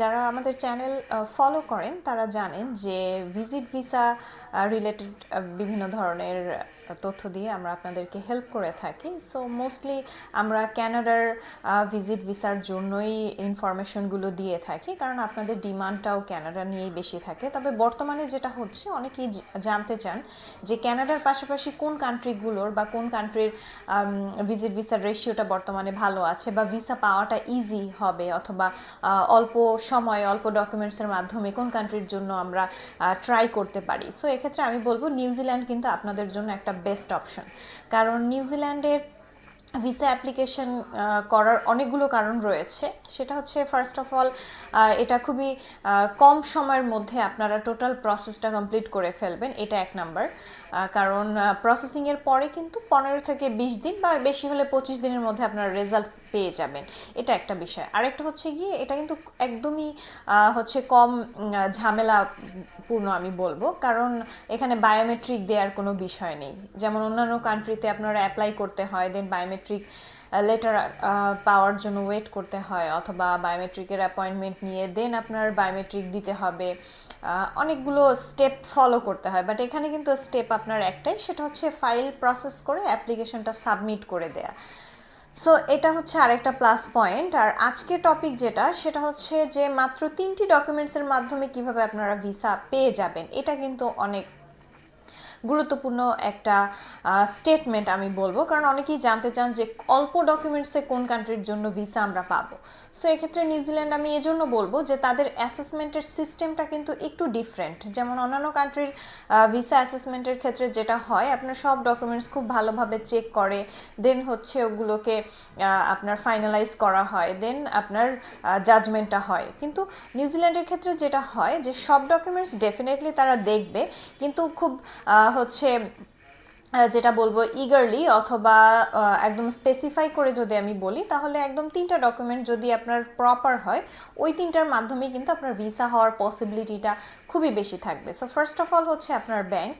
যারা আমাদের channel follow করেন তারা জানেন যে ভিজিট ভিসা রিলেটেড বিভিন্ন ধরনের তথ্য দিয়ে আমরা আপনাদেরকে হেল্প করে থাকি। সো মোস্টলি আমরা ক্যানাডার ভিজিট ভিসার জন্যই ইনফরমেশনগুলো দিয়ে থাকি কারণ আপনাদের ডিমান্ডটাও ক্যানাডা নিয়েই বেশি থাকে। তবে বর্তমানে যেটা হচ্ছে অনেকেই জানতে চান যে ক্যানাডার পাশাপাশি কোন কান্ট্রিগুলোর বা কোন কান্ট্রির ভিজিট ভিসার রেশিওটা বর্তমানে ভালো আছে বা ভিসা পাওয়াটা ইজি হবে অথবা আহ, অল্প সময়, অল্প ডকুমেন্টসের মাধ্যমে কোন কান্ট্রির জন্য আমরা ট্রাই করতে পারি। সো এক্ষেত্রে আমি বলব নিউজিল্যান্ড কিন্তু আপনাদের জন্য একটা বেস্ট অপশন কারণ নিউজিল্যান্ডের ভিসা অ্যাপ্লিকেশন করার অনেকগুলো কারণ রয়েছে। সেটা হচ্ছে ফার্স্ট অফ অল এটা খুবই কম সময়ের মধ্যে আপনারা টোটাল প্রসেসটা কমপ্লিট করে ফেলবেন। এটা এক নাম্বার। কারণ প্রসেসিংয়ের পরে কিন্তু পনেরো থেকে বিশ দিন বা বেশি হলে পঁচিশ দিনের মধ্যে আপনারা রেজাল্ট পেয়ে যাবেন। এটা একটা বিষয়। আরেকটা হচ্ছে গিয়ে এটা কিন্তু একদমই হচ্ছে কম উম, ঝামেলা পূর্ণ আমি বলব। কারণ এখানে বায়োমেট্রিক দেওয়ার কোনো বিষয় নেই। যেমন অন্যান্য কান্ট্রিতে আপনারা অ্যাপ্লাই করতে হয় দেন বায়োমেট্রিক লেটার পাওয়ার জন্য ওয়েট করতে হয় অথবা বায়োমেট্রিকের অ্যাপয়েন্টমেন্ট নিয়ে দেন আপনার বায়োমেট্রিক দিতে হবে। অনেকগুলো স্টেপ ফলো করতে হয় বাট এখানে কিন্তু স্টেপ আপনার একটাই, সেটা হচ্ছে ফাইল প্রসেস করে অ্যাপ্লিকেশনটা সাবমিট করে দেয়া। সো এটা হচ্ছে আরেকটা প্লাস পয়েন্ট আর আজকে টপিক যেটা, সেটা হচ্ছে যে মাত্র তিনটি ডকুমেন্টসের মাধ্যমে কীভাবে আপনারা ভিসা পেয়ে যাবেন, এটা কিন্তু অনেক গুরুত্বপূর্ণ একটা স্টেটমেন্ট আমি বলব। কারণ অনেকেই জানতে চান যে অল্প ডকুমেন্টসে কোন কান্ট্রির জন্য ভিসা আমরা পাবো। সো এক্ষেত্রে নিউজিল্যান্ড আমি এজন্য বলব যে তাদের অ্যাসেসমেন্টের সিস্টেমটা কিন্তু একটু ডিফারেন্ট যেমন অন্যান্য কান্ট্রির ভিসা অ্যাসেসমেন্টের ক্ষেত্রে যেটা হয়, আপনার সব ডকুমেন্টস খুব ভালোভাবে চেক করে দেন হচ্ছে ওগুলোকে আপনার ফাইনালাইজ করা হয় দেন আপনার জাজমেন্টটা হয়। কিন্তু নিউজিল্যান্ডের ক্ষেত্রে যেটা হয় যে সব ডকুমেন্টস ডেফিনেটলি তারা দেখবে, কিন্তু খুব হচ্ছে যেটা বলব ইগারলি অথবা একদম স্পেসিফাই করে যদি আমি বলি, তাহলে একদম তিনটা ডকুমেন্ট যদি আপনার প্রপার হয়, ওই তিনটার মাধ্যমে কিন্তু আপনার ভিসা হওয়ার পসিবিলিটিটা খুবই বেশি থাকবে। সো ফার্স্ট অফ অল হচ্ছে আপনার ব্যাংক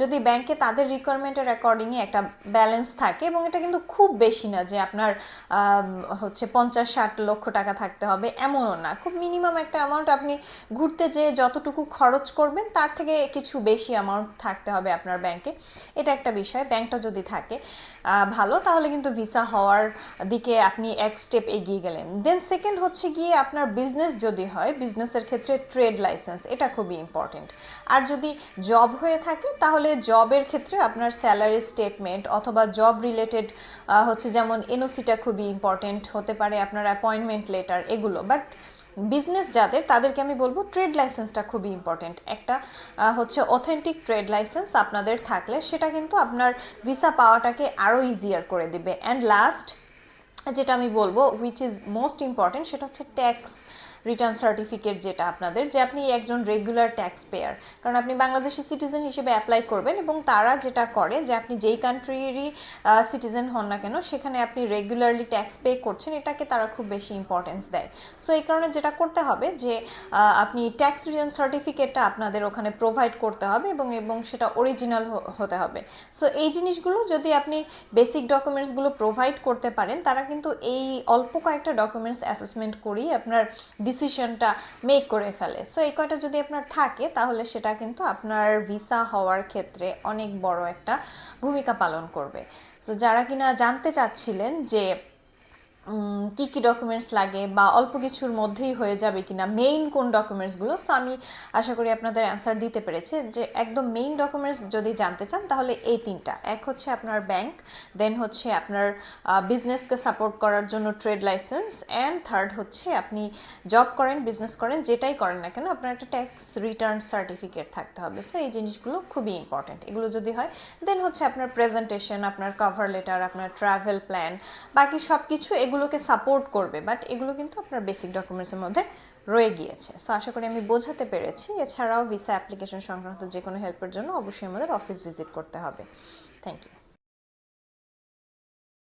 যদি ব্যাংকে তাদের রিকোয়ারমেন্টের অ্যাকর্ডিংয়ে একটা ব্যালেন্স থাকে এবং এটা কিন্তু খুব বেশি না যে আপনার হচ্ছে পঞ্চাশ, ষাট লক্ষ টাকা থাকতে হবে, এমনও না। খুব মিনিমাম একটা অ্যামাউন্ট আপনি ঘুরতে যেয়ে যতটুকু খরচ করবেন, তার থেকে কিছু বেশি অ্যামাউন্ট থাকতে হবে আপনার ব্যাংকে এটা একটা বিষয়। ব্যাংকটা যদি থাকে ভালো, তাহলে কিন্তু ভিসা হওয়ার দিকে আপনি এক স্টেপ এগিয়ে গেলেন। দেন সেকেন্ড হচ্ছে গিয়ে আপনার বিজনেস যদি হয় বিজনেসের ক্ষেত্রে ট্রেড লাইসেন্স এটা খুবই ইম্পর্টেন্ট আর যদি জব হয়ে থাকে, তাহলে জবের ক্ষেত্রে আপনার স্যালারি স্টেটমেন্ট অথবা জব রিলেটেড হচ্ছে যেমন এনওসিটা খুবই ইম্পর্টেন্ট হতে পারে, আপনার অ্যাপয়েন্টমেন্ট লেটার এগুলো। বাট বিজনেস যাদের, তাদেরকে আমি বলব ট্রেড লাইসেন্সটা খুবই ইম্পর্টেন্ট একটা হচ্ছে অথেন্টিক ট্রেড লাইসেন্স আপনাদের থাকলে, সেটা কিন্তু আপনার ভিসা পাওয়াটাকে আরও ইজিয়ার করে দিবে। অ্যান্ড লাস্ট যেটা আমি বলব উইচ ইজ মোস্ট ইম্পর্টেন্ট সেটা হচ্ছে ট্যাক্স রিটার্ন সার্টিফিকেট যেটা আপনাদের, যে আপনি একজন রেগুলার ট্যাক্স পেয়ার কারণ আপনি বাংলাদেশি সিটিজেন হিসেবে অ্যাপ্লাই করবেন এবং তারা যেটা করে যে আপনি যেই কান্ট্রিরই সিটিজেন হন না কেন, সেখানে আপনি রেগুলারলি ট্যাক্স পে করছেন, এটাকে তারা খুব বেশি ইম্পর্টেন্স দেয়। সো এই কারণে যেটা করতে হবে যে আপনি ট্যাক্স রিটার্ন সার্টিফিকেটটা আপনাদের ওখানে প্রোভাইড করতে হবে এবং এবং সেটা অরিজিনাল হতে হবে। সো এই জিনিসগুলো যদি আপনি বেসিক ডকুমেন্টসগুলো প্রোভাইড করতে পারেন, তারা কিন্তু এই অল্প কয়েকটা ডকুমেন্টস অ্যাসেসমেন্ট করেই আপনার ডিসিশনটা মেক করে ফেলে। সো এই কয়টা যদি আপনার থাকে, তাহলে সেটা কিন্তু আপনার ভিসা হওয়ার ক্ষেত্রে অনেক বড় একটা ভূমিকা পালন করবে। সো যারা কিনা জানতে চাচ্ছিলেন যে কি কি ডকুমেন্টস লাগে বা অল্প কিছুর মধ্যেই হয়ে যাবে কিনা মেইন কোন ডকুমেন্টসগুলো সো আমি আশা করি আপনাদের অ্যান্সার দিতে পেরেছি যে একদম মেইন ডকুমেন্টস যদি জানতে চান, তাহলে এই তিনটা। এক হচ্ছে আপনার ব্যাংক দেন হচ্ছে আপনার বিজনেসকে সাপোর্ট করার জন্য ট্রেড লাইসেন্স অ্যান্ড থার্ড হচ্ছে আপনি জব করেন বিজনেস করেন, যেটাই করেন না কেন, আপনার একটা ট্যাক্স রিটার্ন সার্টিফিকেট থাকতে হবে। সো এই জিনিসগুলো খুবই ইম্পর্টেন্ট এগুলো যদি হয় দেন হচ্ছে আপনার প্রেজেন্টেশন আপনার কভার লেটার আপনার ট্রাভেল প্ল্যান বাকি সব কিছু এগুলোকে সাপোর্ট করবে বাট এগুলো কিন্তু আপনার বেসিক ডকুমেন্টসের মধ্যে রয়ে গিয়েছে। সো আশা করি আমি বোঝাতে পেরেছি। এছাড়াও ভিসা অ্যাপ্লিকেশন সংক্রান্ত যে কোনো হেল্পের জন্য অবশ্যই আমাদের অফিস ভিজিট করতে হবে। Thank you